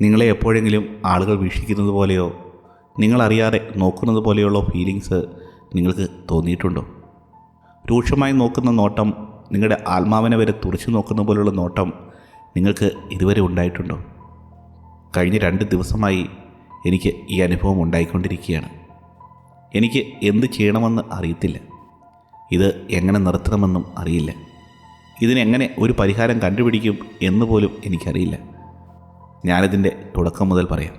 നിങ്ങളെ എപ്പോഴെങ്കിലും ആളുകൾ വീക്ഷിക്കുന്നത് പോലെയോ നിങ്ങളറിയാതെ നോക്കുന്നത് പോലെയുള്ള ഫീലിങ്സ് നിങ്ങൾക്ക് തോന്നിയിട്ടുണ്ടോ? രൂക്ഷമായി നോക്കുന്ന നോട്ടം നിങ്ങളുടെ ആത്മാവിനെ വരെ തുറച്ചു നോക്കുന്ന പോലെയുള്ള നോട്ടം നിങ്ങൾക്ക് ഇതുവരെ ഉണ്ടായിട്ടുണ്ടോ? കഴിഞ്ഞ രണ്ട് ദിവസമായി എനിക്ക് ഈ അനുഭവം ഉണ്ടായിക്കൊണ്ടിരിക്കുകയാണ്. എനിക്ക് എന്ത് ചെയ്യണമെന്ന് അറിയത്തില്ല. ഇത് എങ്ങനെ നിർത്തണമെന്നും അറിയില്ല. ഇതിനെങ്ങനെ ഒരു പരിഹാരം കണ്ടുപിടിക്കും എന്ന് പോലും എനിക്കറിയില്ല. ഞാനിതിന്റെ തുടക്കം മുതൽ പറയാം.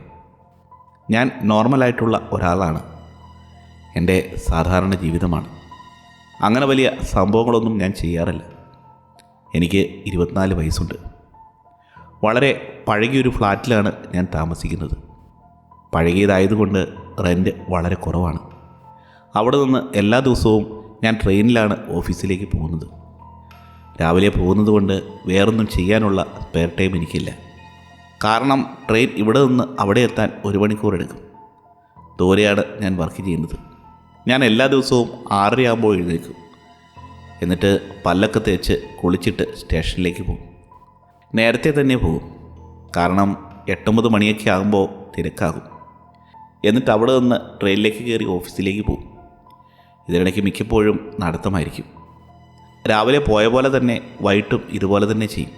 ഞാൻ നോർമലായിട്ടുള്ള ഒരാളാണ്. എന്റെ സാധാരണ ജീവിതമാണ്. അങ്ങനെ വലിയ സംഭവങ്ങളൊന്നും ഞാൻ ചെയ്യാറില്ല. എനിക്ക് ഇരുപത്തിനാല് വയസ്സുണ്ട്. വളരെ പഴകിയൊരു ഫ്ലാറ്റിലാണ് ഞാൻ താമസിക്കുന്നത്. പഴകിയതായതുകൊണ്ട് റെന്റ് വളരെ കുറവാണ്. അവിടെ നിന്ന് എല്ലാ ദിവസവും ഞാൻ ട്രെയിനിലാണ് ഓഫീസിലേക്ക് പോകുന്നത്. രാവിലെ പോകുന്നത് കൊണ്ട് വേറൊന്നും ചെയ്യാനുള്ള സ്പെയർ ടൈം എനിക്കില്ല. കാരണം ട്രെയിൻ ഇവിടെ നിന്ന് അവിടെ എത്താൻ ഒരു മണിക്കൂർ എടുക്കും. ദൂരെയാണ് ഞാൻ വർക്ക് ചെയ്യുന്നത്. ഞാൻ എല്ലാ ദിവസവും ആറരയാകുമ്പോൾ എഴുന്നേൽക്കും. എന്നിട്ട് പല്ലൊക്കെ തേച്ച് കുളിച്ചിട്ട് സ്റ്റേഷനിലേക്ക് പോകും. നേരത്തെ തന്നെ പോകും. കാരണം എട്ടൊമ്പത് മണിയൊക്കെ ആകുമ്പോൾ തിരക്കാകും. എന്നിട്ട് അവിടെ നിന്ന് ട്രെയിനിലേക്ക് കയറി ഓഫീസിലേക്ക് പോകും. ഇതിനിടയ്ക്ക് മിക്കപ്പോഴും നടത്തമായിരിക്കും. രാവിലെ പോയ പോലെ തന്നെ വൈകിട്ടും ഇതുപോലെ തന്നെ ചെയ്യും.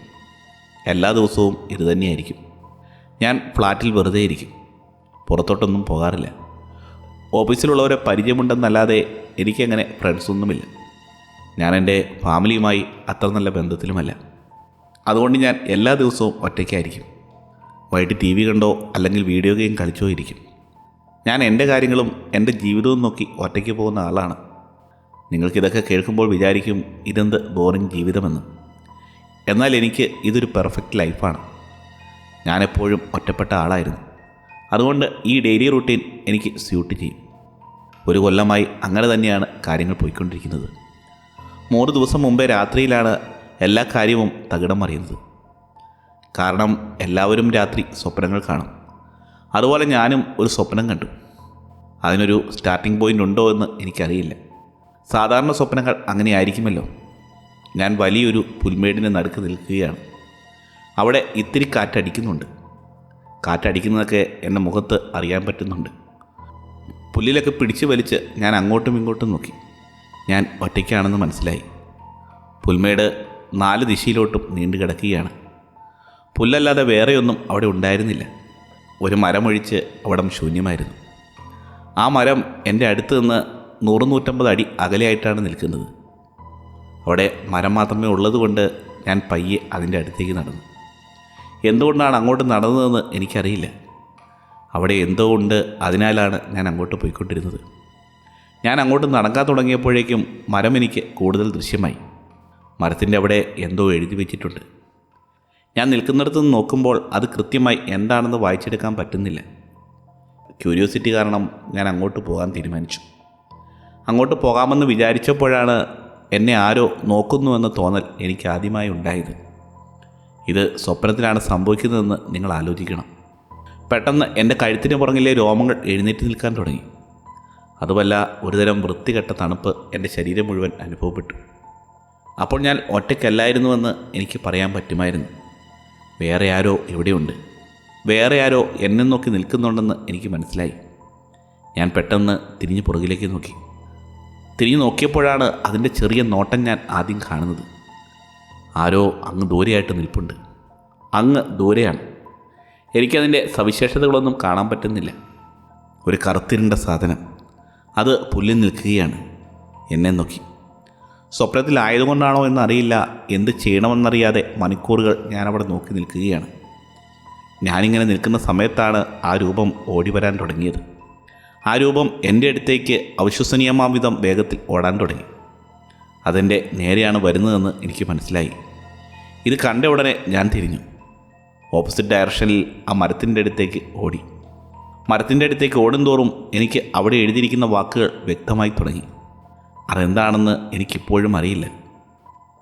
എല്ലാ ദിവസവും ഇത് തന്നെയായിരിക്കും. ഞാൻ ഫ്ലാറ്റിൽ വെറുതെ ഇരിക്കും. പുറത്തോട്ടൊന്നും പോകാറില്ല. ഓഫീസിലുള്ളവരെ പരിചയമുണ്ടെന്നല്ലാതെ എനിക്കങ്ങനെ ഫ്രണ്ട്സൊന്നുമില്ല. ഞാൻ എന്റെ ഫാമിലിയുമായി അത്ര നല്ല ബന്ധത്തിലുമല്ല. അതുകൊണ്ട് ഞാൻ എല്ലാ ദിവസവും ഒറ്റയ്ക്കായിരിക്കും. വൈകിട്ട് ടി വി കണ്ടോ അല്ലെങ്കിൽ വീഡിയോ ഗെയിം കളിച്ചോ ഇരിക്കും. ഞാൻ എന്റെ കാര്യങ്ങളും എന്റെ ജീവിതവും നോക്കി ഒറ്റയ്ക്ക് പോകുന്ന ആളാണ്. നിങ്ങൾക്കിതൊക്കെ കേൾക്കുമ്പോൾ വിചാരിക്കും ഇതെന്ത് ബോറിംഗ് ജീവിതമെന്ന്. എന്നാൽ എനിക്ക് ഇതൊരു പെർഫെക്റ്റ് ലൈഫാണ്. ഞാനെപ്പോഴും ഒറ്റപ്പെട്ട ആളായിരുന്നു. അതുകൊണ്ട് ഈ ഡെയിലി റൂട്ടീൻ എനിക്ക് സ്യൂട്ട് ചെയ്യും. ഒരു കൊല്ലമായി അങ്ങനെ തന്നെയാണ് കാര്യങ്ങൾ പോയിക്കൊണ്ടിരിക്കുന്നത്. മൂന്ന് ദിവസം മുമ്പേ രാത്രിയിലാണ് എല്ലാ കാര്യവും തകിടം മറിയുന്നത്. കാരണം എല്ലാവരും രാത്രി സ്വപ്നങ്ങൾ കാണും. അതുപോലെ ഞാനും ഒരു സ്വപ്നം കണ്ടു. അതിനൊരു സ്റ്റാർട്ടിംഗ് പോയിന്റ് ഉണ്ടോ എന്ന് എനിക്കറിയില്ല. സാധാരണ സ്വപ്നങ്ങൾ അങ്ങനെ ആയിരിക്കുമല്ലോ. ഞാൻ വലിയൊരു പുൽമേടിന്റെ നടുക്ക് നിൽക്കുകയാണ്. അവിടെ ഇത്തിരി കാറ്റടിക്കുന്നുണ്ട്. കാറ്റടിക്കുന്നതൊക്കെ എന്റെ മുഖത്ത് അറിയാൻ പറ്റുന്നുണ്ട്. പുല്ലിലൊക്കെ പിടിച്ചു വലിച്ച് ഞാൻ അങ്ങോട്ടും ഇങ്ങോട്ടും നോക്കി. ഞാൻ ഒറ്റയ്ക്കാണെന്ന് മനസ്സിലായി. പുൽമേട് നാല് ദിശയിലോട്ടും നീണ്ടു കിടക്കുകയാണ്. പുല്ലല്ലാതെ വേറെയൊന്നും അവിടെ ഉണ്ടായിരുന്നില്ല. ഒരു മരമൊഴിച്ച് അവിടം ശൂന്യമായിരുന്നു. ആ മരം എന്റെ അടുത്ത് നിന്ന് നൂറ് നൂറ്റമ്പത് അടി അകലെയായിട്ടാണ് നിൽക്കുന്നത്. അവിടെ മരം മാത്രമേ ഉള്ളതുകൊണ്ട് ഞാൻ പയ്യെ അതിന്റെ അടുത്തേക്ക് നടന്നു. എന്തുകൊണ്ടാണ് അങ്ങോട്ട് നടന്നതെന്ന് എനിക്കറിയില്ല. അവിടെ എന്തോ ഉണ്ട് അതിനാലാണ് ഞാൻ അങ്ങോട്ട് പോയിക്കൊണ്ടിരുന്നത്. ഞാൻ അങ്ങോട്ട് നടക്കാൻ തുടങ്ങിയപ്പോഴേക്കും മരം എനിക്ക് കൂടുതൽ ദൃശ്യമായി. മരത്തിന്റെ അവിടെ എന്തോ എഴുതി വെച്ചിട്ടുണ്ട്. ഞാൻ നിൽക്കുന്നിടത്ത് നിന്ന് നോക്കുമ്പോൾ അത് കൃത്യമായി എന്താണെന്ന് വായിച്ചെടുക്കാൻ പറ്റുന്നില്ല. ക്യൂരിയോസിറ്റി കാരണം ഞാൻ അങ്ങോട്ട് പോകാൻ തീരുമാനിച്ചു. അങ്ങോട്ട് പോകാമെന്ന് വിചാരിച്ചപ്പോഴാണ് എന്നെ ആരോ നോക്കുന്നുവെന്ന തോന്നൽ എനിക്ക് ആദ്യമായി ഉണ്ടായത്. ഇത് സ്വപ്നത്തിലാണ് സംഭവിക്കുന്നതെന്ന് നിങ്ങൾ ആലോചിക്കണം. പെട്ടെന്ന് എന്റെ കഴുത്തിന് പുറകിലെ രോമങ്ങൾ എഴുന്നേറ്റ് നിൽക്കാൻ തുടങ്ങി. അതുമല്ല ഒരുതരം വൃത്തികെട്ട തണുപ്പ് എന്റെ ശരീരം മുഴുവൻ അനുഭവപ്പെട്ടു. അപ്പോൾ ഞാൻ ഒറ്റയ്ക്കല്ലായിരുന്നുവെന്ന് എനിക്ക് പറയാൻ പറ്റുമായിരുന്നു. വേറെ ആരോ എവിടെയുണ്ട്? വേറെ ആരോ എന്നെ നോക്കി നിൽക്കുന്നുണ്ടെന്ന് എനിക്ക് മനസ്സിലായി. ഞാൻ പെട്ടെന്ന് തിരിഞ്ഞ് പുറകിലേക്ക് നോക്കി. തിരിഞ്ഞു നോക്കിയപ്പോഴാണ് അതിന്റെ ചെറിയ നോട്ടം ഞാൻ ആദ്യം കാണുന്നത്. ആരോ അങ്ങ് ദൂരെയായിട്ട് നിൽപ്പുണ്ട്. അങ്ങ് ദൂരെയാണ്. എനിക്കതിന്റെ സവിശേഷതകളൊന്നും കാണാൻ പറ്റുന്നില്ല. ഒരു കറുത്തിരുണ്ട സാധനം. അത് പുല്ലിൽ നിൽക്കുകയാണ് എന്നെ നോക്കി. സ്വപ്നത്തിലായതുകൊണ്ടാണോ എന്നറിയില്ല. എന്ത് ചെയ്യണമെന്നറിയാതെ മണിക്കൂറുകൾ ഞാനവിടെ നോക്കി നിൽക്കുകയാണ്. ഞാനിങ്ങനെ നിൽക്കുന്ന സമയത്താണ് ആ രൂപം ഓടി വരാൻ തുടങ്ങിയത്. ആ രൂപം എന്റെ അടുത്തേക്ക് അവിശ്വസനീയമാം വിധം വേഗത്തിൽ ഓടാൻ തുടങ്ങി. അതെന്റെ നേരെയാണ് വരുന്നതെന്ന് എനിക്ക് മനസ്സിലായി. ഇത് കണ്ട ഉടനെ ഞാൻ തിരിഞ്ഞു. ഓപ്പോസിറ്റ് ഡയറക്ഷനിൽ ആ മരത്തിന്റെ അടുത്തേക്ക് ഓടി. മരത്തിന്റെ അടുത്തേക്ക് ഓടുന്തോറും എനിക്ക് അവിടെ എഴുതിയിരിക്കുന്ന വാക്കുകൾ വ്യക്തമായി തുടങ്ങി. അതെന്താണെന്ന് എനിക്കിപ്പോഴും അറിയില്ല.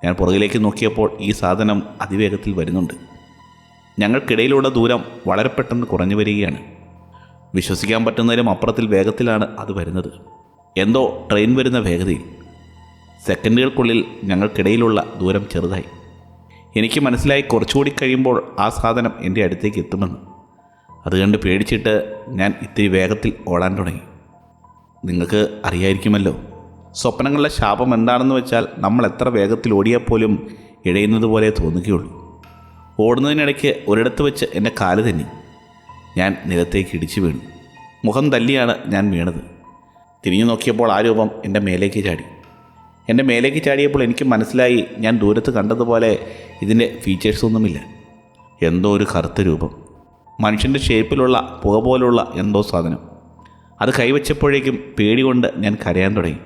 ഞാൻ പുറകിലേക്ക് നോക്കിയപ്പോൾ ഈ സാധനം അതിവേഗത്തിൽ വരുന്നുണ്ട്. ഞങ്ങൾക്കിടയിലുള്ള ദൂരം വളരെ പെട്ടെന്ന് കുറഞ്ഞു വരികയാണ്. വിശ്വസിക്കാൻ പറ്റുന്നതിലും അപ്പുറത്തിൽ വേഗത്തിലാണ് അത് വരുന്നത്. എന്തോ ട്രെയിൻ വരുന്ന വേഗതയിൽ. സെക്കൻഡുകൾക്കുള്ളിൽ ഞങ്ങൾക്കിടയിലുള്ള ദൂരം ചെറുതായി. എനിക്ക് മനസ്സിലായി കുറച്ചുകൂടി കഴിയുമ്പോൾ ആ സാധനം എന്റെ അടുത്തേക്ക് എത്തുമെന്ന്. അത് കണ്ട് പേടിച്ചിട്ട് ഞാൻ ഇത്തിരി വേഗത്തിൽ ഓടാൻ തുടങ്ങി. നിങ്ങൾക്ക് അറിയായിരിക്കുമല്ലോ സ്വപ്നങ്ങളുടെ ശാപം എന്താണെന്ന് വെച്ചാൽ നമ്മൾ എത്ര വേഗത്തിൽ ഓടിയാൽ പോലും ഇഴയുന്നത് പോലെ തോന്നുകയുള്ളൂ. ഓടുന്നതിനിടയ്ക്ക് ഒരിടത്ത് വെച്ച് എന്റെ കാൽ തന്നെ. ഞാൻ നിലത്തേക്ക് ഇടിച്ചു വീണു. മുഖം തല്ലിയാണ് ഞാൻ വീണത്. തിരിഞ്ഞു നോക്കിയപ്പോൾ ആ രൂപം എന്റെ മേലേക്ക് ചാടി. എന്റെ മേലേക്ക് ചാടിയപ്പോൾ എനിക്ക് മനസ്സിലായി ഞാൻ ദൂരത്ത് കണ്ടതുപോലെ ഇതിന്റെ ഫീച്ചേഴ്സൊന്നുമില്ല എന്തോ ഒരു കറുത്ത രൂപം. മനുഷ്യന്റെ ഷേപ്പിലുള്ള പുക പോലുള്ള എന്തോ സാധനം. അത് കൈവച്ചപ്പോഴേക്കും പേടി കൊണ്ട് ഞാൻ കരയാൻ തുടങ്ങി.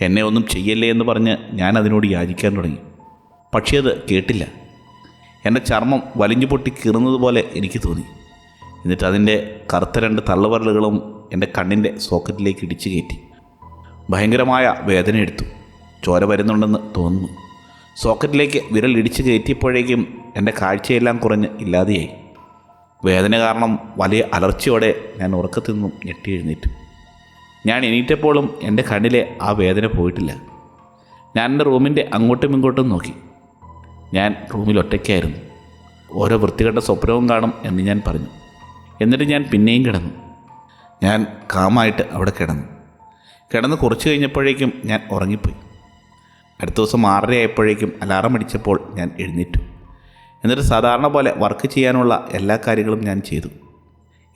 എന്നെ ഒന്നും ചെയ്യല്ലേ എന്ന് പറഞ്ഞ് ഞാൻ അതിനോട് യാചിക്കാൻ തുടങ്ങി. പക്ഷേ അത് കേട്ടില്ല. എന്റെ ചർമ്മം വലിഞ്ഞു പൊട്ടി കീറുന്നത് പോലെ എനിക്ക് തോന്നി. എന്നിട്ട് അതിന്റെ കറുത്ത രണ്ട് തള്ളുവരലുകളും എന്റെ കണ്ണിന്റെ സോക്കറ്റിലേക്ക് ഇടിച്ചു കയറ്റി. ഭയങ്കരമായ വേദന എടുത്തു. ചോര വരുന്നുണ്ടെന്ന് തോന്നുന്നു. സോക്കറ്റിലേക്ക് വിരൽ ഇടിച്ച് കയറ്റിയപ്പോഴേക്കും എന്റെ കാഴ്ചയെല്ലാം കുറഞ്ഞ് ഇല്ലാതെയായി. വേദന കാരണം വലിയ അലർച്ചയോടെ ഞാൻ ഉറക്കത്തിൽ നിന്നും ഞെട്ടി എഴുന്നേറ്റു. ഞാൻ എണീറ്റപ്പോഴും എന്റെ കണ്ണിലെ ആ വേദന പോയിട്ടില്ല. ഞാൻ എന്റെ റൂമിന്റെ അങ്ങോട്ടും ഇങ്ങോട്ടും നോക്കി. ഞാൻ റൂമിൽ ഒറ്റയ്ക്കായിരുന്നു. ഓരോ വൃത്തികെട്ട സ്വപ്നവും കാണും എന്ന് ഞാൻ പറഞ്ഞു. എന്നിട്ട് ഞാൻ പിന്നെയും കിടന്നു. ഞാൻ കാമായിട്ട് അവിടെ കിടന്നു. കിടന്ന് കുറച്ച് കഴിഞ്ഞപ്പോഴേക്കും ഞാൻ ഉറങ്ങിപ്പോയി. അടുത്ത ദിവസം ആറര ആയപ്പോഴേക്കും അലാറം അടിച്ചപ്പോൾ ഞാൻ എഴുന്നേറ്റു. എന്നിട്ട് സാധാരണ പോലെ വർക്ക് ചെയ്യാനുള്ള എല്ലാ കാര്യങ്ങളും ഞാൻ ചെയ്തു.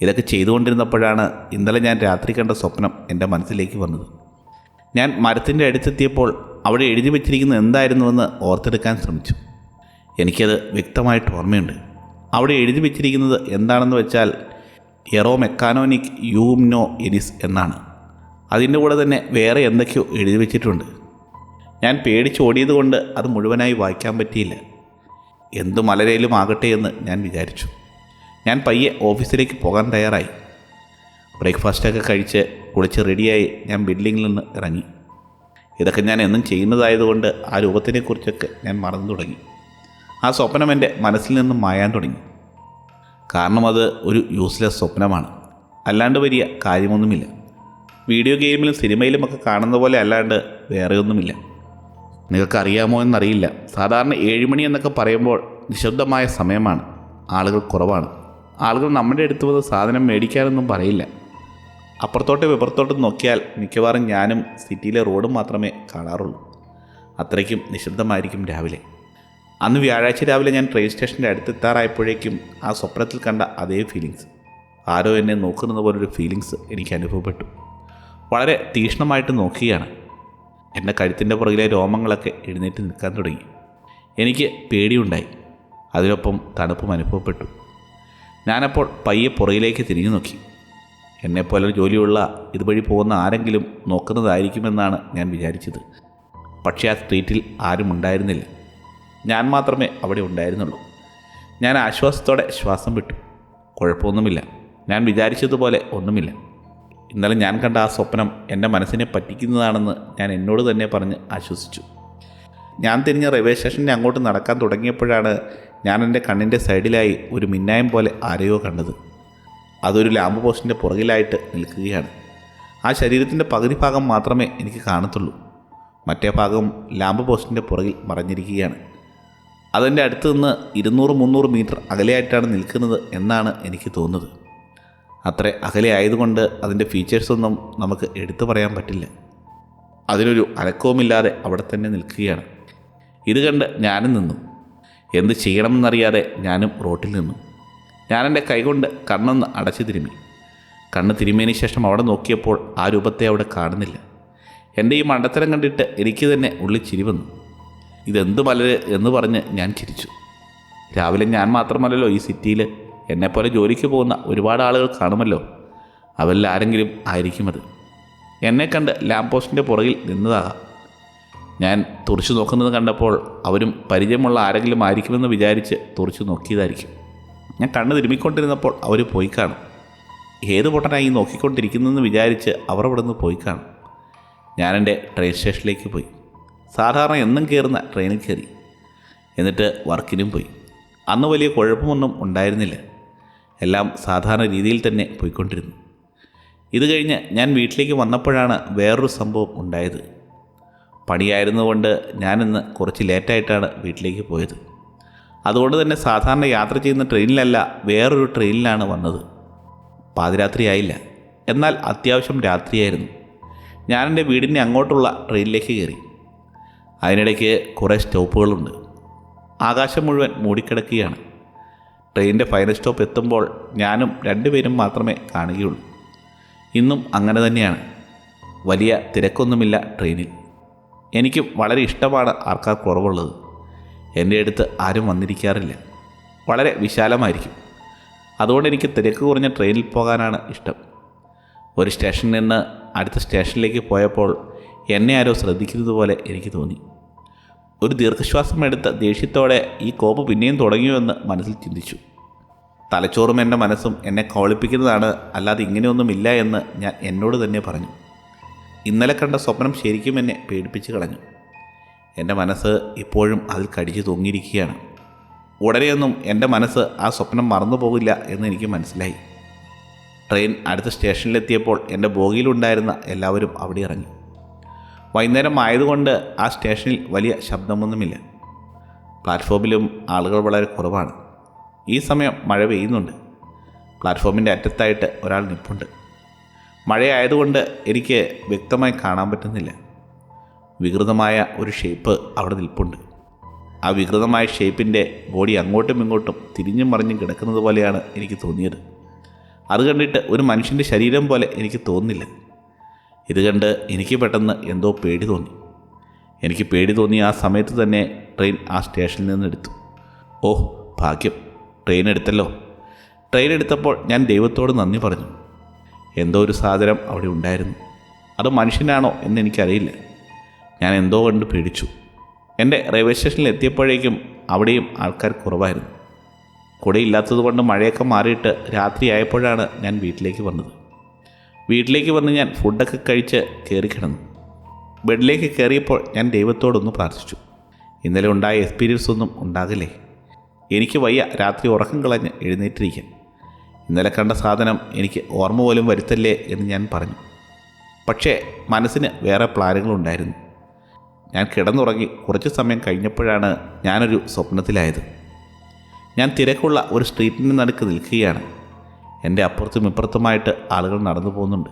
ഇതൊക്കെ ചെയ്തുകൊണ്ടിരുന്നപ്പോഴാണ് ഇന്നലെ ഞാൻ രാത്രി കണ്ട സ്വപ്നം എന്റെ മനസ്സിലേക്ക് വന്നത്. ഞാൻ മരത്തിന്റെ അടുത്തെത്തിയപ്പോൾ അവിടെ എഴുതി വച്ചിരിക്കുന്നത് എന്തായിരുന്നുവെന്ന് ഓർത്തെടുക്കാൻ ശ്രമിച്ചു. എനിക്കത് വ്യക്തമായിട്ട് ഓർമ്മയുണ്ട്. അവിടെ എഴുതി വെച്ചിരിക്കുന്നത് എന്താണെന്ന് വെച്ചാൽ എറോ മെക്കാനോനിക് യൂംനോ എനിസ് എന്നാണ്. അതിന്റെ കൂടെ തന്നെ വേറെ എന്തൊക്കെയോ എഴുതി വച്ചിട്ടുണ്ട്. ഞാൻ പേടിച്ച് ഓടിയത് കൊണ്ട് അത് മുഴുവനായി വായിക്കാൻ പറ്റിയില്ല. എന്തു മലരയിലും ആകട്ടെ എന്ന് ഞാൻ വിചാരിച്ചു. ഞാൻ പയ്യെ ഓഫീസിലേക്ക് പോകാൻ തയ്യാറായി. ബ്രേക്ക്ഫാസ്റ്റൊക്കെ കഴിച്ച് കുളിച്ച് റെഡിയായി ഞാൻ ബിൽഡിങ്ങിൽ നിന്ന് ഇറങ്ങി. ഇതൊക്കെ ഞാൻ എന്നും ചെയ്യുന്നതായതുകൊണ്ട് ആ രൂപത്തിനെക്കുറിച്ചൊക്കെ ഞാൻ മറന്നു തുടങ്ങി. ആ സ്വപ്നം എന്റെ മനസ്സിൽ നിന്നും മായാൻ തുടങ്ങി. കാരണം അത് ഒരു യൂസ്ലെസ് സ്വപ്നമാണ്. അല്ലാണ്ട് വലിയ കാര്യമൊന്നുമില്ല. വീഡിയോ ഗെയിമിലും സിനിമയിലുമൊക്കെ കാണുന്ന പോലെ അല്ലാണ്ട് വേറെ ഒന്നുമില്ല നിങ്ങൾക്ക് അറിയാമോ എന്നറിയില്ല. സാധാരണ ഏഴുമണി എന്നൊക്കെ പറയുമ്പോൾ നിശബ്ദമായ സമയമാണ്. ആളുകൾ കുറവാണ്. ആളുകൾ നമ്മുടെ അടുത്ത് വന്ന് സാധനം മേടിക്കാനൊന്നും പറയില്ല. അപ്പുറത്തോട്ടും ഇപ്പുറത്തോട്ടും നോക്കിയാൽ മിക്കവാറും ഞാനും സിറ്റിയിലെ റോഡും മാത്രമേ കാണാറുള്ളൂ. അത്രയ്ക്കും നിശബ്ദമായിരിക്കും രാവിലെ. അന്ന് വ്യാഴാഴ്ച രാവിലെ ഞാൻ ട്രെയിൻ സ്റ്റേഷന്റെ അടുത്തെത്താറായപ്പോഴേക്കും ആ സ്വപ്നത്തിൽ കണ്ട അതേ ഫീലിങ്സ് ആരോ എന്നെ നോക്കുന്നത് പോലൊരു ഫീലിങ്സ് എനിക്ക് അനുഭവപ്പെട്ടു. വളരെ തീക്ഷ്ണമായിട്ട് നോക്കുകയാണ് എന്റെ കഴുത്തിന്റെ പുറകിലെ രോമങ്ങളൊക്കെ എഴുന്നേറ്റ് നിൽക്കാൻ തുടങ്ങി. എനിക്ക് പേടിയുണ്ടായി. അതിനൊപ്പം തണുപ്പും അനുഭവപ്പെട്ടു. ഞാനപ്പോൾ പയ്യെ പുറകിലേക്ക് തിരിഞ്ഞു നോക്കി. എന്നെപ്പോലെ ജോലിയുള്ള ഇതുവഴി പോകുന്ന ആരെങ്കിലും നോക്കുന്നതായിരിക്കുമെന്നാണ് ഞാൻ വിചാരിച്ചത്. പക്ഷേ ആ സ്ട്രീറ്റിൽ ആരും ഉണ്ടായിരുന്നില്ല. ഞാൻ മാത്രമേ അവിടെ ഉണ്ടായിരുന്നുള്ളൂ. ഞാൻ ആശ്വാസത്തോടെ ശ്വാസം വിട്ടു. കുഴപ്പമൊന്നുമില്ല. ഞാൻ വിചാരിച്ചതുപോലെ ഒന്നുമില്ല. ഇന്നലെ ഞാൻ കണ്ട ആ സ്വപ്നം എന്റെ മനസ്സിനെ പറ്റിക്കുന്നതാണെന്ന് ഞാൻ എന്നോട് തന്നെ പറഞ്ഞ് ആശ്വസിച്ചു. ഞാൻ തിരിഞ്ഞ് റെയിൽവേ സ്റ്റേഷന്റെ അങ്ങോട്ട് നടക്കാൻ തുടങ്ങിയപ്പോഴാണ് ഞാൻ എന്റെ കണ്ണിന്റെ സൈഡിലായി ഒരു മിന്നായം പോലെ ആരെയോ കണ്ടത്. അതൊരു ലാമ്പ് പോസ്റ്റിന്റെ പുറകിലായിട്ട് നിൽക്കുകയാണ്. ആ ശരീരത്തിന്റെ പകുതി ഭാഗം മാത്രമേ എനിക്ക് കാണത്തുള്ളൂ. മറ്റേ ഭാഗം ലാമ്പ് പോസ്റ്റിന്റെ പുറകിൽ മറഞ്ഞിരിക്കുകയാണ്. അതെന്റെ അടുത്ത് നിന്ന് ഇരുന്നൂറ് മുന്നൂറ് മീറ്റർ അകലെയായിട്ടാണ് നിൽക്കുന്നത് എന്നാണ് എനിക്ക് തോന്നുന്നത്. അത്ര അകലെ ആയതുകൊണ്ട് അതിന്റെ ഫീച്ചേഴ്സൊന്നും നമുക്ക് എടുത്തു പറയാൻ പറ്റില്ല. അതിനൊരു അനക്കവുമില്ലാതെ അവിടെ തന്നെ നിൽക്കുകയാണ്. ഇത് കണ്ട് ഞാനും നിന്നു. എന്ത് ചെയ്യണമെന്നറിയാതെ ഞാനും റോട്ടിൽ നിന്നു. ഞാനെന്റെ കൈകൊണ്ട് കണ്ണൊന്ന് അടച്ചു തിരുമ്മി കണ്ണ് തിരുമ്മിയതിന് ശേഷം അവിടെ നോക്കിയപ്പോൾ ആ രൂപത്തെ അവിടെ കാണുന്നില്ല. എന്റെ ഈ മണ്ടത്തരം കണ്ടിട്ട് എനിക്ക് തന്നെ ഉള്ളിൽ ചിരി വന്നു. ഇതെന്ത് മലര് എന്ന് പറഞ്ഞ് ഞാൻ ചിരിച്ചു. രാവിലെ ഞാൻ മാത്രമല്ലല്ലോ ഈ സിറ്റിയിൽ എന്നെപ്പോലെ ജോലിക്ക് പോകുന്ന ഒരുപാട് ആളുകൾ കാണുമല്ലോ. അവരിൽ ആരെങ്കിലും ആയിരിക്കും അത്. എന്നെ കണ്ട് ലാമ്പ് പോസ്റ്റിന്റെ പുറകിൽ നിന്നതാകാം ഞാൻ തുറച്ചു നോക്കുന്നത് കണ്ടപ്പോൾ അവരും പരിചയമുള്ള ആരെങ്കിലും ആയിരിക്കുമെന്ന് വിചാരിച്ച് തുറച്ചു നോക്കിയതായിരിക്കും. ഞാൻ കണ്ണ് തിരുമ്മിക്കൊണ്ടിരുന്നപ്പോൾ അവർ പോയി കാണും. ഏത് പൊട്ടനായി നോക്കിക്കൊണ്ടിരിക്കുന്നതെന്ന് വിചാരിച്ച് അവർ അവിടെ നിന്ന് പോയി കാണും. ഞാൻ എന്റെ ട്രെയിൻ സ്റ്റേഷനിലേക്ക് പോയി. സാധാരണ എന്നും കയറുന്ന ട്രെയിനിൽ കയറി എന്നിട്ട് വർക്കിനും പോയി. അന്ന് വലിയ കുഴപ്പമൊന്നും ഉണ്ടായിരുന്നില്ല. എല്ലാം സാധാരണ രീതിയിൽ തന്നെ പോയിക്കൊണ്ടിരുന്നു. ഇത് കഴിഞ്ഞ് ഞാൻ വീട്ടിലേക്ക് വന്നപ്പോഴാണ് വേറൊരു സംഭവം ഉണ്ടായത്. പണിയായിരുന്നുകൊണ്ട് ഞാനിന്ന് കുറച്ച് ലേറ്റായിട്ടാണ് വീട്ടിലേക്ക് പോയത്. അതുകൊണ്ട് തന്നെ സാധാരണ യാത്ര ചെയ്യുന്ന ട്രെയിനിലല്ല വേറൊരു ട്രെയിനിലാണ് വന്നത്. പാതിരാത്രിയായില്ല എന്നാൽ അത്യാവശ്യം രാത്രിയായിരുന്നു. ഞാൻ വീടിന്റെ അങ്ങോട്ടുള്ള ട്രെയിനിലേക്ക് കയറി. അതിനിടയ്ക്ക് കുറേ സ്റ്റോപ്പുകളുണ്ട്. ആകാശം മുഴുവൻ മൂടിക്കിടക്കുകയാണ്. ട്രെയിനിന്റെ ഫൈനൽ സ്റ്റോപ്പ് എത്തുമ്പോൾ ഞാനും രണ്ടുപേരും മാത്രമേ കാണുകയുള്ളൂ. ഇന്നും അങ്ങനെ തന്നെയാണ്. വലിയ തിരക്കൊന്നുമില്ല ട്രെയിനിൽ. എനിക്ക് വളരെ ഇഷ്ടമാണ് ആൾക്കാർ കുറവുള്ളത്. എന്റെ അടുത്ത് ആരും വന്നിരിക്കാറില്ല. വളരെ വിശാലമായിരിക്കും. അതുകൊണ്ട് എനിക്ക് തിരക്ക് കുറഞ്ഞ ട്രെയിനിൽ പോകാനാണ് ഇഷ്ടം. ഒരു സ്റ്റേഷനിൽ നിന്ന് അടുത്ത സ്റ്റേഷനിലേക്ക് പോയപ്പോൾ എന്നെ ആരോ ശ്രദ്ധിക്കുന്നത് പോലെ എനിക്ക് തോന്നി. ഒരു ദീർഘശ്വാസം എടുത്ത ദേഷ്യത്തോടെ ഈ കോപ്പ് പിന്നെയും തുടങ്ങിയോ എന്ന് മനസ്സിൽ ചിന്തിച്ചു. തലച്ചോറും എന്റെ മനസ്സും എന്നെ കോളിപ്പിക്കുന്നതാണ് അല്ലാതെ ഇങ്ങനെയൊന്നുമില്ല എന്ന് ഞാൻ എന്നോട് തന്നെ പറഞ്ഞു. ഇന്നലെ കണ്ട സ്വപ്നം ശരിക്കും എന്നെ പേടിപ്പിച്ച് കളഞ്ഞു. എന്റെ മനസ്സ് ഇപ്പോഴും അതിൽ കടിച്ചു തൂങ്ങിയിരിക്കുകയാണ്. ഉടനെയൊന്നും എന്റെ മനസ്സ് ആ സ്വപ്നം മറന്നു പോകില്ല എന്ന് എനിക്ക് മനസ്സിലായി. ട്രെയിൻ അടുത്ത സ്റ്റേഷനിലെത്തിയപ്പോൾ എന്റെ ബോഗിയിലുണ്ടായിരുന്ന എല്ലാവരും അവിടെ ഇറങ്ങി. വൈകുന്നേരം ആയതുകൊണ്ട് ആ സ്റ്റേഷനിൽ വലിയ ശബ്ദമൊന്നുമില്ല. പ്ലാറ്റ്ഫോമിലും ആളുകൾ വളരെ കുറവാണ്. ഈ സമയം മഴ പെയ്യുന്നുണ്ട്. പ്ലാറ്റ്ഫോമിന്റെ അറ്റത്തായിട്ട് ഒരാൾ നിപ്പുണ്ട്. മഴയായതുകൊണ്ട് എനിക്ക് വ്യക്തമായി കാണാൻ പറ്റുന്നില്ല. വികൃതമായ ഒരു ഷേപ്പ് അവിടെ നിൽപ്പുണ്ട്. ആ വികൃതമായ ഷേപ്പിന്റെ ബോഡി അങ്ങോട്ടും ഇങ്ങോട്ടും തിരിഞ്ഞും മറിഞ്ഞും കിടക്കുന്നത് പോലെയാണ് എനിക്ക് തോന്നിയത്. അത് കണ്ടിട്ട് ഒരു മനുഷ്യന്റെ ശരീരം പോലെ എനിക്ക് തോന്നുന്നില്ല. ഇത് കണ്ട് എനിക്ക് പെട്ടെന്ന് എന്തോ പേടി തോന്നി. എനിക്ക് പേടി തോന്നി ആ സമയത്ത് തന്നെ ട്രെയിൻ ആ സ്റ്റേഷനിൽ നിന്ന് എടുത്തു. ഓഹ് ഭാഗ്യം. ട്രെയിൻ എടുത്തല്ലോ. ട്രെയിൻ എടുത്തപ്പോൾ ഞാൻ ദൈവത്തോട് നന്ദി പറഞ്ഞു. എന്തോ ഒരു സാധനം അവിടെ ഉണ്ടായിരുന്നു. അത് മനുഷ്യനാണോ എന്ന് എനിക്കറിയില്ല. ഞാൻ എന്തോ കണ്ട് പേടിച്ചു. എന്റെ റെയിൽവേ സ്റ്റേഷനിൽ എത്തിയപ്പോഴേക്കും അവിടെയും ആൾക്കാർ കുറവായിരുന്നു. കുടയില്ലാത്തതുകൊണ്ട് മഴയൊക്കെ മാറിയിട്ട് രാത്രിയായപ്പോഴാണ് ഞാൻ വീട്ടിലേക്ക് വന്നത്. വീട്ടിലേക്ക് വന്ന് ഞാൻ ഫുഡൊക്കെ കഴിച്ച് കയറി കിടന്നു. ബെഡിലേക്ക് കയറിയപ്പോൾ ഞാൻ ദൈവത്തോടൊന്ന് പ്രാർത്ഥിച്ചു. ഇന്നലെ ഉണ്ടായ എക്സ്പീരിയൻസ് ഒന്നും ഉണ്ടാകില്ലേ? എനിക്ക് വയ്യ രാത്രി ഉറക്കം കളഞ്ഞ് എഴുന്നേറ്റിരിക്കാൻ. ഇന്നലെ കണ്ട സാധനം എനിക്ക് ഓർമ്മ പോലും വരുത്തല്ലേ എന്ന് ഞാൻ പറഞ്ഞു. പക്ഷേ മനസ്സിന് വേറെ പ്ലാനുകളുണ്ടായിരുന്നു. ഞാൻ കിടന്നുറങ്ങി കുറച്ച് സമയം കഴിഞ്ഞപ്പോഴാണ് ഞാനൊരു സ്വപ്നത്തിലായത്. ഞാൻ തിരക്കുള്ള ഒരു സ്ട്രീറ്റിന് നടുക്ക് നിൽക്കുകയാണ്. എന്റെ അപ്പുറത്തും ഇപ്പുറത്തുമായിട്ട് ആളുകൾ നടന്നു പോകുന്നുണ്ട്.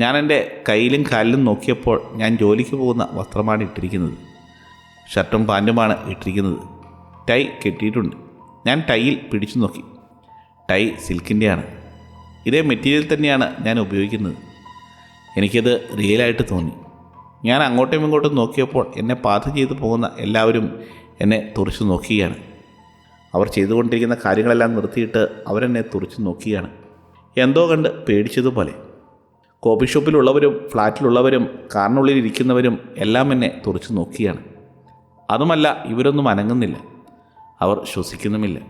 ഞാൻ എന്റെ കയ്യിലും കാലിലും നോക്കിയപ്പോൾ ഞാൻ ജോലിക്ക് പോകുന്ന വസ്ത്രമാണ് ഇട്ടിരിക്കുന്നത്. ഷർട്ടും പാന്റുമാണ് ഇട്ടിരിക്കുന്നത്. ടൈ കെട്ടിയിട്ടുണ്ട്. ഞാൻ ടൈയിൽ പിടിച്ചു നോക്കി. ടൈ സിൽക്കിന്റെയാണ്. ഇതേ മെറ്റീരിയൽ തന്നെയാണ് ഞാൻ ഉപയോഗിക്കുന്നത്. എനിക്കത് റിയലായിട്ട് തോന്നി. ഞാൻ അങ്ങോട്ടും ഇങ്ങോട്ടും നോക്കിയപ്പോൾ എന്നെ പാത ചെയ്തു പോകുന്ന എല്ലാവരും എന്നെ തുറച്ചു നോക്കുകയാണ്. അവർ ചെയ്തുകൊണ്ടിരിക്കുന്ന കാര്യങ്ങളെല്ലാം നിർത്തിയിട്ട് അവരെന്നെ തുറച്ചു നോക്കിയാണ്. എന്തോ കണ്ട് പേടിച്ചതുപോലെ. കോഫി ഷോപ്പിലുള്ളവരും ഫ്ലാറ്റിലുള്ളവരും കാറിനുള്ളിൽ ഇരിക്കുന്നവരും എല്ലാം എന്നെ തുറച്ചു നോക്കിയാണ്. അതുമല്ല ഇവരൊന്നും അനങ്ങുന്നില്ല. അവർ ശ്വസിക്കുന്നുമില്ല.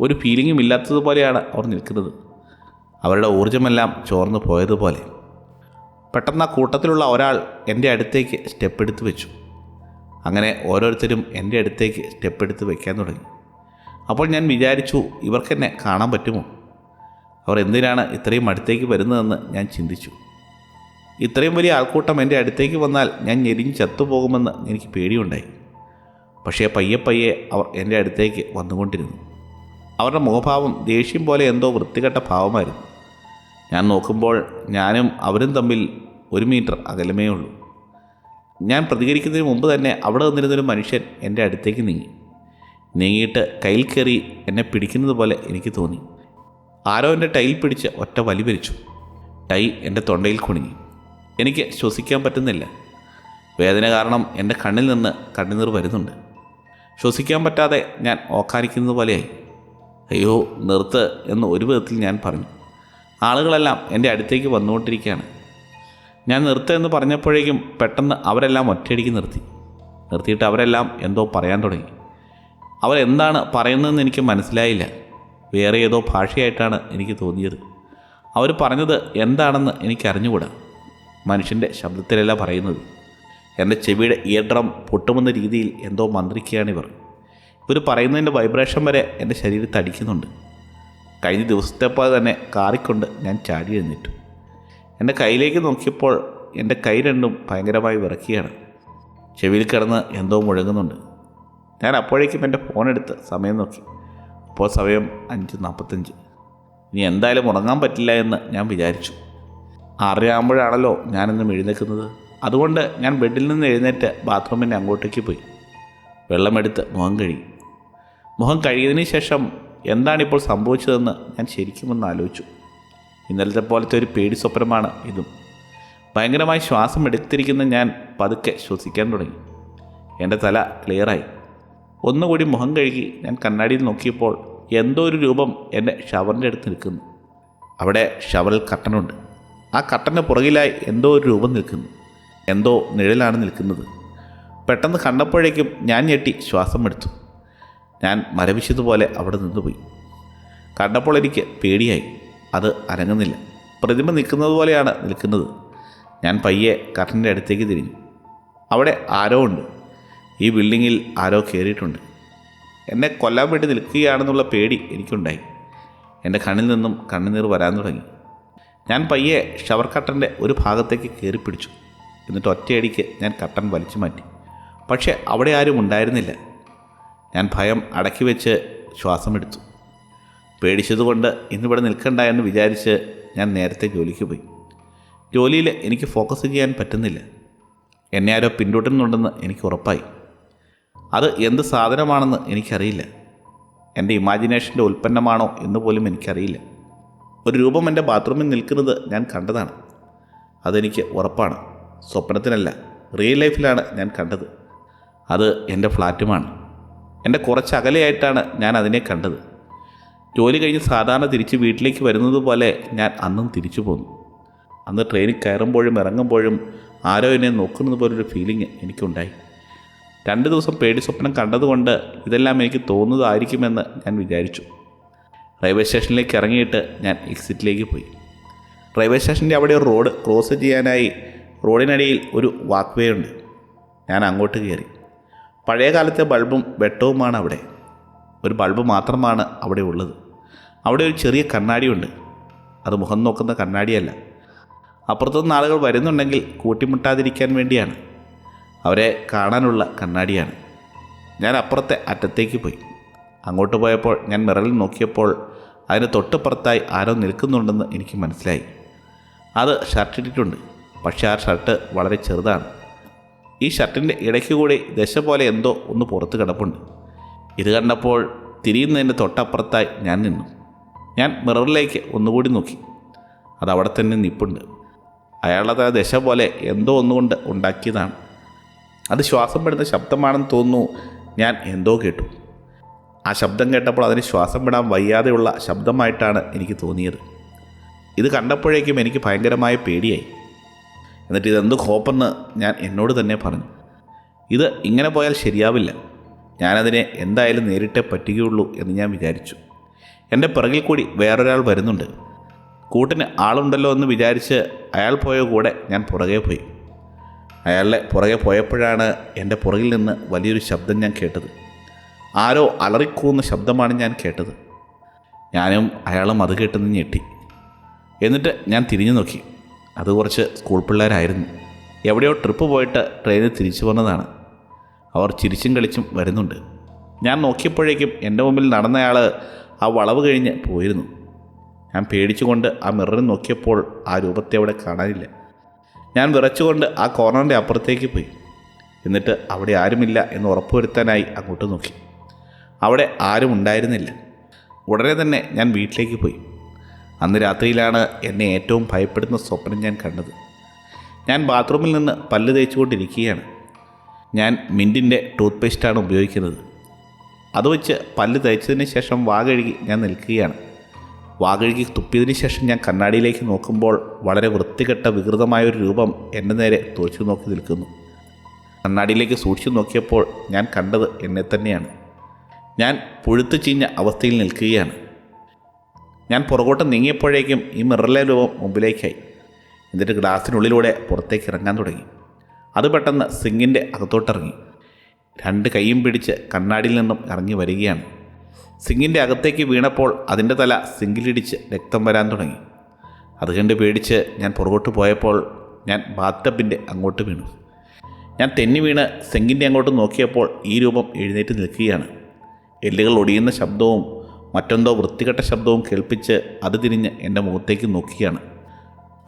ഒരു ഫീലിങ്ങും ഇല്ലാത്തതുപോലെയാണ് അവർ നിൽക്കുന്നത്. അവരുടെ ഊർജമെല്ലാം ചോർന്നു പോയതുപോലെ. പെട്ടെന്ന് ആ കൂട്ടത്തിലുള്ള ഒരാൾ എന്റെ അടുത്തേക്ക് സ്റ്റെപ്പ് എടുത്ത് വെച്ചു. അങ്ങനെ ഓരോരുത്തരും എന്റെ അടുത്തേക്ക് സ്റ്റെപ്പ് എടുത്ത് വെക്കാൻ തുടങ്ങി. അപ്പോൾ ഞാൻ വിചാരിച്ചു ഇവർക്കെന്നെ കാണാൻ പറ്റുമോ? അവർ എന്തിനാണ് ഇത്രയും അടുത്തേക്ക് വരുന്നതെന്ന് ഞാൻ ചിന്തിച്ചു. ഇത്രയും വലിയ ആൾക്കൂട്ടം എന്റെ അടുത്തേക്ക് വന്നാൽ ഞാൻ ഞെരിഞ്ഞ് ചത്തുപോകുമെന്ന് എനിക്ക് പേടിയുണ്ടായി. പക്ഷേ പയ്യെ പയ്യെ അവർ എന്റെ അടുത്തേക്ക് വന്നുകൊണ്ടിരുന്നു. അവരുടെ മുഖഭാവം ദേഷ്യം പോലെ എന്തോ വൃത്തികെട്ട ഭാവമായിരുന്നു. ഞാൻ നോക്കുമ്പോൾ ഞാനും അവരും തമ്മിൽ ഒരു മീറ്റർ അകലമേ ഉള്ളൂ ഞാൻ പ്രതികരിക്കുന്നതിന് മുമ്പ് തന്നെ അവിടെ നിന്നിരുന്നൊരു മനുഷ്യൻ എന്റെ അടുത്തേക്ക് നീങ്ങി. നീങ്ങിയിട്ട് കയ്യിൽ കയറി എന്നെ പിടിക്കുന്നത് പോലെ എനിക്ക് തോന്നി. ആരോ എന്റെ ടൈൽ പിടിച്ച് ഒറ്റ വലി വലിച്ചു ടൈ എന്റെ തൊണ്ടയിൽ കുണുങ്ങി. എനിക്ക് ശ്വസിക്കാൻ പറ്റുന്നില്ല. വേദന കാരണം എന്റെ കണ്ണിൽ നിന്ന് കണ്ണുനീർ വരുന്നുണ്ട്. ശ്വസിക്കാൻ പറ്റാതെ ഞാൻ ഓക്കാനിക്കുന്നത് പോലെയായി. അയ്യോ നിർത്ത് എന്ന് ഒരു വിധത്തിൽ ഞാൻ പറഞ്ഞു. ആളുകളെല്ലാം എന്റെ അടുത്തേക്ക് വന്നുകൊണ്ടിരിക്കുകയാണ്. ഞാൻ നിർത്ത് എന്ന് പറഞ്ഞപ്പോഴേക്കും പെട്ടെന്ന് അവരെല്ലാം ഒറ്റയടിക്ക് നിർത്തി. നിർത്തിയിട്ട് അവരെല്ലാം എന്തോ പറയാൻ തുടങ്ങി. അവരെന്താണ് പറയുന്നതെന്ന് എനിക്ക് മനസ്സിലായില്ല. വേറെ ഏതോ ഭാഷയായിട്ടാണ് എനിക്ക് തോന്നിയത്. അവർ പറഞ്ഞത് എന്താണെന്ന് എനിക്കറിഞ്ഞുകൂടാ. മനുഷ്യന്റെ ശബ്ദത്തിലല്ല പറയുന്നത്. എന്റെ ചെവിയുടെ ഇയർ ഡ്രം പൊട്ടുമെന്ന രീതിയിൽ എന്തോ മന്ത്രിക്കുകയാണിവർ. ഇവർ പറയുന്നതിന്റെ വൈബ്രേഷൻ വരെ എന്റെ ശരീരത്തെ അടിക്കുന്നുണ്ട് കഴിഞ്ഞ ദിവസത്തെ പോലെ തന്നെ കാറിക്കൊണ്ട് ഞാൻ ചാടി എഴുന്നേറ്റു. എന്റെ കയ്യിലേക്ക് നോക്കിയപ്പോൾ എന്റെ കൈ രണ്ടും ഭയങ്കരമായി വിറക്കുകയാണ് ചെവിയിൽ കിടന്ന് എന്തോ മുഴങ്ങുന്നുണ്ട്. ഞാൻ അപ്പോഴേക്കും എന്റെ ഫോണെടുത്ത് സമയം നോക്കി. അപ്പോൾ സമയം അഞ്ച് നാൽപ്പത്തഞ്ച്. ഇനി എന്തായാലും ഉറങ്ങാൻ പറ്റില്ല എന്ന് ഞാൻ വിചാരിച്ചു. അറിയാകുമ്പോഴാണല്ലോ ഞാനെന്നും എഴുന്നേൽക്കുന്നത്. അതുകൊണ്ട് ഞാൻ ബെഡിൽ നിന്ന് എഴുന്നേറ്റ് ബാത്റൂമിന്റെ അങ്ങോട്ടേക്ക് പോയി. വെള്ളമെടുത്ത് മുഖം കഴുകി. മുഖം കഴുകിയതിന് ശേഷം എന്താണിപ്പോൾ സംഭവിച്ചതെന്ന് ഞാൻ ശരിക്കും ഒന്ന് ആലോചിച്ചു. ഇന്നലത്തെ പോലത്തെ ഒരു പേടി സ്വപ്നമാണ് ഇതും. ഭയങ്കരമായി ശ്വാസം എടുത്തിരിക്കുന്ന ഞാൻ പതുക്കെ ശ്വസിക്കാൻ തുടങ്ങി. എന്റെ തല ക്ലിയറായി ഒന്നുകൂടി മുഖം കഴുകി ഞാൻ കണ്ണാടിയിൽ നോക്കിയപ്പോൾ എന്തോ ഒരു രൂപം എന്റെ ഷവറിന്റെ അടുത്ത് നിൽക്കുന്നു. അവിടെ ഷവറിൽ കട്ടനുണ്ട് ആ കട്ടന് പുറകിലായി എന്തോ ഒരു രൂപം നിൽക്കുന്നു. എന്തോ നിഴലാണ് നിൽക്കുന്നത്. പെട്ടെന്ന് കണ്ടപ്പോഴേക്കും ഞാൻ ഞെട്ടി ശ്വാസം എടുത്തു. ഞാൻ മരവിച്ചതുപോലെ അവിടെ നിന്നുപോയി. കണ്ടപ്പോൾ എനിക്ക് പേടിയായി. അത് അനങ്ങുന്നില്ല. പ്രതിമ നിൽക്കുന്നത് പോലെയാണ് നിൽക്കുന്നത്. ഞാൻ പയ്യെ കട്ടന്റെ അടുത്തേക്ക് തിരിഞ്ഞു. അവിടെ ആരോ ഉണ്ട്. ഈ ബിൽഡിങ്ങിൽ ആരോ കയറിയിട്ടുണ്ട് എന്നെ കൊല്ലാൻ വേണ്ടി നിൽക്കുകയാണെന്നുള്ള പേടി എനിക്കുണ്ടായി. എന്റെ കണ്ണിൽ നിന്നും കണ്ണുനീർ വരാൻ തുടങ്ങി. ഞാൻ പയ്യെ ഷവർ കട്ടന്റെ ഒരു ഭാഗത്തേക്ക് കയറി പിടിച്ചു എന്നിട്ട് ഒറ്റയടിക്ക് ഞാൻ കട്ടൻ വലിച്ചു മാറ്റി. പക്ഷേ അവിടെ ആരും ഉണ്ടായിരുന്നില്ല. ഞാൻ ഭയം അടക്കി വെച്ച് ശ്വാസമെടുത്തു പേടിച്ചതുകൊണ്ട് ഇന്നിവിടെ നിൽക്കണ്ട എന്ന് വിചാരിച്ച് ഞാൻ നേരത്തെ ജോലിക്ക് പോയി. ജോലിയിൽ എനിക്ക് ഫോക്കസ് ചെയ്യാൻ പറ്റുന്നില്ല. എന്നെ ആരോ പിന്തുടരുന്നുണ്ടെന്ന് എനിക്ക് ഉറപ്പായി. അത് എന്ത് സാധനമാണെന്ന് എനിക്കറിയില്ല. എന്റെ ഇമാജിനേഷന്റെ ഉൽപ്പന്നമാണോ എന്ന് പോലും എനിക്കറിയില്ല. ഒരു രൂപം എന്റെ ബാത്റൂമിൽ നിൽക്കുന്നത് ഞാൻ കണ്ടതാണ്. അതെനിക്ക് ഉറപ്പാണ്. സ്വപ്നത്തിനല്ല റിയൽ ലൈഫിലാണ് ഞാൻ കണ്ടത്. അത് എന്റെ ഫ്ലാറ്റുമാണ്. എന്റെ കുറച്ച് അകലെയായിട്ടാണ് ഞാൻ അതിനെ കണ്ടത്. ജോലി കഴിഞ്ഞ് സാധാരണ തിരിച്ച് വീട്ടിലേക്ക് വരുന്നത് പോലെ ഞാൻ അന്നും തിരിച്ചു പോന്നു. അന്ന് ട്രെയിനിൽ കയറുമ്പോഴും ഇറങ്ങുമ്പോഴും ആരോ എന്നെ നോക്കുന്നത് പോലൊരു ഫീലിംഗ് എനിക്കുണ്ടായി. രണ്ട് ദിവസം പേടി സ്വപ്നം കണ്ടതുകൊണ്ട് ഇതെല്ലാം എനിക്ക് തോന്നുന്നതായിരിക്കുമെന്ന് ഞാൻ വിചാരിച്ചു. റെയിൽവേ സ്റ്റേഷനിലേക്ക് ഇറങ്ങിയിട്ട് ഞാൻ എക്സിറ്റിലേക്ക് പോയി. റെയിൽവേ സ്റ്റേഷന്റെ അവിടെ ഒരു റോഡ് ക്രോസ് ചെയ്യാനായി റോഡിനടിയിൽ ഒരു വാക്ക് വേ ഉണ്ട്. ഞാൻ അങ്ങോട്ട് കയറി. പഴയ കാലത്തെ ബൾബും വെട്ടവുമാണ് അവിടെ. ഒരു ബൾബ് മാത്രമാണ് അവിടെ ഉള്ളത്. അവിടെ ഒരു ചെറിയ കണ്ണാടിയുണ്ട്. അത് മുഖം നോക്കുന്ന കണ്ണാടിയല്ല. അപ്പുറത്തുനിന്ന് ആളുകൾ വരുന്നുണ്ടെങ്കിൽ കൂട്ടിമുട്ടാതിരിക്കാൻ വേണ്ടിയാണ്. അവരെ കാണാനുള്ള കണ്ണാടിയാണ്. ഞാൻ അപ്പുറത്തെ അറ്റത്തേക്ക് പോയി. അങ്ങോട്ട് പോയപ്പോൾ ഞാൻ മിററിൽ നോക്കിയപ്പോൾ അതിന് തൊട്ടുപുറത്തായി ആരോ നിൽക്കുന്നുണ്ടെന്ന് എനിക്ക് മനസ്സിലായി. അത് ഷർട്ട് ഇട്ടിട്ടുണ്ട്. പക്ഷേ ആ ഷർട്ട് വളരെ ചെറുതാണ്. ഈ ഷർട്ടിന്റെ ഇടയ്ക്ക് കൂടി ദശ പോലെ എന്തോ ഒന്ന് പുറത്ത് കിടപ്പുണ്ട്. ഇത് കണ്ടപ്പോൾ തിരിയുന്നതിന്റെ തൊട്ടപ്പുറത്തായി ഞാൻ നിന്നു. ഞാൻ മിററിലേക്ക് ഒന്നുകൂടി നോക്കി. അത് അവിടെ തന്നെ നിപ്പുണ്ട്. അയാളുടെ ദശ പോലെ എന്തോ ഒന്നുകൊണ്ട് ഉണ്ടാക്കിയതാണ്. അത് ശ്വാസം പെടുന്ന ശബ്ദമാണെന്ന് തോന്നുന്നു. ഞാൻ എന്തോ കേട്ടു. ആ ശബ്ദം കേട്ടപ്പോൾ അതിന് ശ്വാസം വിടാൻ വയ്യാതെയുള്ള ശബ്ദമായിട്ടാണ് എനിക്ക് തോന്നിയത്. ഇത് കണ്ടപ്പോഴേക്കും എനിക്ക് ഭയങ്കരമായ പേടിയായി. എന്നിട്ട് ഇതെന്ത് കോപ്പെന്ന് ഞാൻ എന്നോട് തന്നെ പറഞ്ഞു. ഇത് ഇങ്ങനെ പോയാൽ ശരിയാവില്ല. ഞാനതിനെ എന്തായാലും നേരിട്ടേ പറ്റുകയുള്ളൂ എന്ന് ഞാൻ വിചാരിച്ചു. എന്റെ പിറകിൽ കൂടി വേറൊരാൾ വരുന്നുണ്ട്. കൂട്ടിന് ആളുണ്ടല്ലോ എന്ന് വിചാരിച്ച് അയാൾ പോയ കൂടെ ഞാൻ പുറകെ പോയി. അയാളുടെ പുറകെ പോയപ്പോഴാണ് എന്റെ പുറകിൽ നിന്ന് വലിയൊരു ശബ്ദം ഞാൻ കേട്ടത്. ആരോ അലറിക്കൂന്ന ശബ്ദമാണ് ഞാൻ കേട്ടത്. ഞാനും അയാളും അത് കേട്ടെന്ന് ഞെട്ടി. എന്നിട്ട് ഞാൻ തിരിഞ്ഞു നോക്കി. അത് കുറച്ച് സ്കൂൾ പിള്ളേരായിരുന്നു. എവിടെയോ ട്രിപ്പ് പോയിട്ട് ട്രെയിനിൽ തിരിച്ചു വന്നതാണ്. അവർ ചിരിച്ചും കളിച്ചും വരുന്നുണ്ട്. ഞാൻ നോക്കിയപ്പോഴേക്കും എന്റെ മുമ്പിൽ നടന്നയാൾ ആ വളവ് കഴിഞ്ഞ് പോയിരുന്നു. ഞാൻ പേടിച്ചുകൊണ്ട് ആ മിററിൽ നോക്കിയപ്പോൾ ആ രൂപത്തെ അവിടെ കാണാനില്ല. ഞാൻ വിറച്ചുകൊണ്ട് ആ കോർണറിന്റെ അപ്പുറത്തേക്ക് പോയി. എന്നിട്ട് അവിടെ ആരുമില്ല എന്ന് ഉറപ്പുവരുത്താനായി അങ്ങോട്ട് നോക്കി. അവിടെ ആരും ഉണ്ടായിരുന്നില്ല. ഉടനെ തന്നെ ഞാൻ വീട്ടിലേക്ക് പോയി. അന്ന് രാത്രിയിലാണ് എന്നെ ഏറ്റവും ഭയപ്പെടുന്ന സ്വപ്നം ഞാൻ കണ്ടത്. ഞാൻ ബാത്റൂമിൽ നിന്ന് പല്ല് തേച്ചുകൊണ്ടിരിക്കുകയാണ്. ഞാൻ മിന്റിന്റെ ടൂത്ത് പേസ്റ്റാണ് ഉപയോഗിക്കുന്നത്. അത് വെച്ച് പല്ല് തേച്ചതിന് ശേഷം വാ കഴുകി ഞാൻ നിൽക്കുകയാണ്. വാ തുപ്പിയതിനു ശേഷം ഞാൻ കണ്ണാടിയിലേക്ക് നോക്കുമ്പോൾ വളരെ വൃത്തികെട്ട വികൃതമായൊരു രൂപം എന്റെ നേരെ തുറച്ചു നോക്കി നിൽക്കുന്നു. കണ്ണാടിയിലേക്ക് സൂക്ഷിച്ചു നോക്കിയപ്പോൾ ഞാൻ കണ്ടത് എന്നെ തന്നെയാണ്. ഞാൻ പുഴുത്തു ചീഞ്ഞ അവസ്ഥയിൽ നിൽക്കുകയാണ്. ഞാൻ പുറകോട്ട് നീങ്ങിയപ്പോഴേക്കും ഈ മിററിലെ രൂപം മുമ്പിലേക്കായി. എന്നിട്ട് ഗ്ലാസ്സിനുള്ളിലൂടെ പുറത്തേക്ക് ഇറങ്ങാൻ തുടങ്ങി. അത് പെട്ടെന്ന് സിങ്ങിന്റെ അകത്തോട്ടിറങ്ങി. രണ്ട് കൈയും പിടിച്ച് കണ്ണാടിയിൽ നിന്നും ഇറങ്ങി വരികയാണ്. സിങ്ങിന്റെ അകത്തേക്ക് വീണപ്പോൾ അതിന്റെ തല സിങ്കിലിടിച്ച് രക്തം വരാൻ തുടങ്ങി. അത് കണ്ട് പേടിച്ച് ഞാൻ പുറകോട്ട് പോയപ്പോൾ ഞാൻ ബാത്തബിന്റെ അങ്ങോട്ട് വീണു. ഞാൻ തെന്നി വീണ് സെങ്കിന്റെ അങ്ങോട്ട് നോക്കിയപ്പോൾ ഈ രൂപം എഴുന്നേറ്റ് നിൽക്കുകയാണ്. എല്ലുകൾ ഒടിയുന്ന ശബ്ദവും മറ്റെന്തോ വൃത്തികെട്ട ശബ്ദവും കേൾപ്പിച്ച് അത് തിരിഞ്ഞ് എന്റെ മുഖത്തേക്ക് നോക്കിയാണ്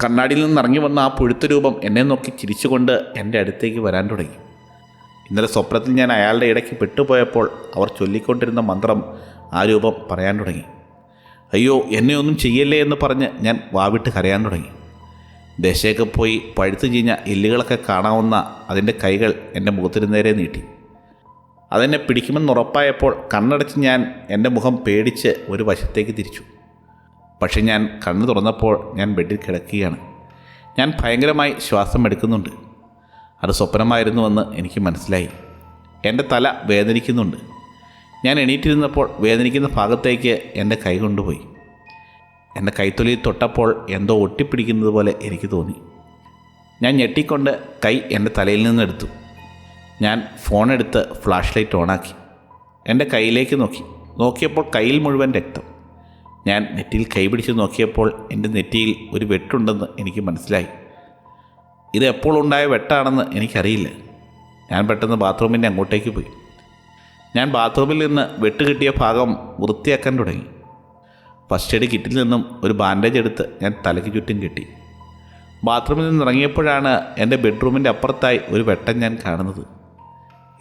കണ്ണാടിയിൽ നിന്ന് ഇറങ്ങി വന്ന ആ പുഴുത്ത രൂപം എന്നെ നോക്കി ചിരിച്ചുകൊണ്ട് എന്റെ അടുത്തേക്ക് വരാൻ തുടങ്ങി. ഇന്നലെ സ്വപ്നത്തിൽ ഞാൻ അയാളുടെ ഇടയ്ക്ക് പെട്ടുപോയപ്പോൾ അവർ ചൊല്ലിക്കൊണ്ടിരുന്ന മന്ത്രം ആ രൂപം പറയാൻ തുടങ്ങി. അയ്യോ എന്നെ ഒന്നും ചെയ്യല്ലേ എന്ന് പറഞ്ഞ് ഞാൻ വാവിട്ട് കരയാൻ തുടങ്ങി. ദശയൊക്കെ പോയി പഴുത്തു ചീഞ്ഞ എല്ലുകളൊക്കെ കാണാവുന്ന അതിന്റെ കൈകൾ എന്റെ മുഖത്തിന് നേരെ നീട്ടി. അതെന്നെ പിടിക്കുമെന്ന് ഉറപ്പായപ്പോൾ കണ്ണടച്ച് ഞാൻ എന്റെ മുഖം പേടിച്ച് ഒരു വശത്തേക്ക് തിരിച്ചു. പക്ഷെ ഞാൻ കണ്ണു തുറന്നപ്പോൾ ഞാൻ ബെഡിൽ കിടക്കുകയാണ്. ഞാൻ ഭയങ്കരമായി ശ്വാസം എടുക്കുന്നുണ്ട്. അത് സ്വപ്നമായിരുന്നുവെന്ന് എനിക്ക് മനസ്സിലായി. എന്റെ തല വേദനിക്കുന്നുണ്ട്. ഞാൻ എണീറ്റിരുന്നപ്പോൾ വേദനിക്കുന്ന ഭാഗത്തേക്ക് എന്റെ കൈ കൊണ്ടുപോയി. എന്റെ കൈത്തൊലിയിൽ തൊട്ടപ്പോൾ എന്തോ ഒട്ടിപ്പിടിക്കുന്നത് പോലെ എനിക്ക് തോന്നി. ഞാൻ ഞെട്ടിക്കൊണ്ട് കൈ എന്റെ തലയിൽ നിന്നെടുത്തു ഞാൻ ഫോണെടുത്ത് ഫ്ലാഷ് ലൈറ്റ് ഓണാക്കി എന്റെ കയ്യിലേക്ക് നോക്കി. നോക്കിയപ്പോൾ കയ്യിൽ മുഴുവൻ രക്തം. ഞാൻ നെറ്റിയിൽ കൈ പിടിച്ച് നോക്കിയപ്പോൾ എന്റെ നെറ്റിയിൽ ഒരു വെട്ടുണ്ടെന്ന് എനിക്ക് മനസ്സിലായി. ഇത് എപ്പോൾ ഉണ്ടായ വെട്ടാണെന്ന് എനിക്കറിയില്ല. ഞാൻ പെട്ടെന്ന് ബാത്റൂമിന്റെ അങ്ങോട്ടേക്ക് പോയി. ഞാൻ ബാത്റൂമിൽ നിന്ന് വെട്ടുകിട്ടിയ ഭാഗം വൃത്തിയാക്കാൻ തുടങ്ങി. ഫസ്റ്റ് എയ്ഡ് കിറ്റിൽ നിന്നും ഒരു ബാൻഡേജ് എടുത്ത് ഞാൻ തലയ്ക്ക് ചുറ്റും കെട്ടി. ബാത്റൂമിൽ നിന്ന് ഇറങ്ങിയപ്പോഴാണ് എന്റെ ബെഡ്റൂമിന്റെ അപ്പുറത്തായി ഒരു വെട്ടം ഞാൻ കാണുന്നത്.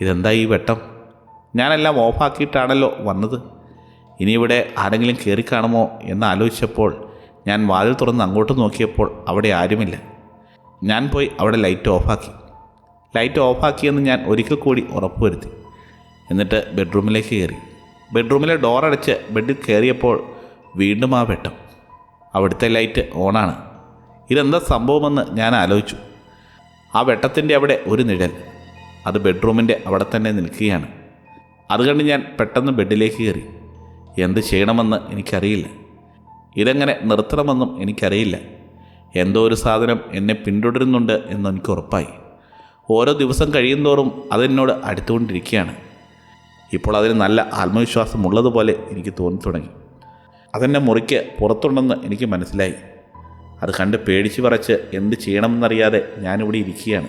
ഇതെന്താ ഈ വെട്ടം? ഞാനെല്ലാം ഓഫാക്കിയിട്ടാണല്ലോ വന്നത്. ഇനി ഇവിടെ ആരെങ്കിലും കയറി കാണുമോ എന്ന് ആലോചിച്ചപ്പോൾ ഞാൻ വാതിൽ തുറന്ന് അങ്ങോട്ട് നോക്കിയപ്പോൾ അവിടെ ആരുമില്ല. ഞാൻ പോയി അവിടെ ലൈറ്റ് ഓഫാക്കി. ലൈറ്റ് ഓഫാക്കിയെന്ന് ഞാൻ ഒരിക്കൽ കൂടി ഉറപ്പുവരുത്തി. എന്നിട്ട് ബെഡ്റൂമിലേക്ക് കയറി. ബെഡ്റൂമിലെ ഡോറടച്ച് ബെഡിൽ കയറിയപ്പോൾ വീണ്ടും ആ വെട്ടം. അവിടുത്തെ ലൈറ്റ് ഓണാണ്. ഇതെന്താ സംഭവമെന്ന് ഞാൻ ആലോചിച്ചു. ആ വെട്ടത്തിന്റെ അവിടെ ഒരു നിഴൽ. അത് ബെഡ്റൂമിന്റെ അവിടെ തന്നെ നിൽക്കുകയാണ്. അത് കണ്ട് ഞാൻ പെട്ടെന്ന് ബെഡിലേക്ക് കയറി. എന്ത് ചെയ്യണമെന്ന് എനിക്കറിയില്ല. ഇതെങ്ങനെ നിർത്തണമെന്നും എനിക്കറിയില്ല. എന്തോ ഒരു സാധനം എന്നെ പിന്തുടരുന്നുണ്ട് എന്ന് എനിക്ക് ഉറപ്പായി. ഓരോ ദിവസം കഴിയുന്തോറും അതെന്നോട് അടുത്തുകൊണ്ടിരിക്കുകയാണ്. ഇപ്പോൾ അതിന് നല്ല ആത്മവിശ്വാസമുള്ളതുപോലെ എനിക്ക് തോന്നി തുടങ്ങി. അതെന്നെ മുറിക്ക് പുറത്തുണ്ടെന്ന് എനിക്ക് മനസ്സിലായി. അത് കണ്ട് പേടിച്ചു പറച്ച് എന്ത് ചെയ്യണമെന്നറിയാതെ ഞാനിവിടെ ഇരിക്കുകയാണ്.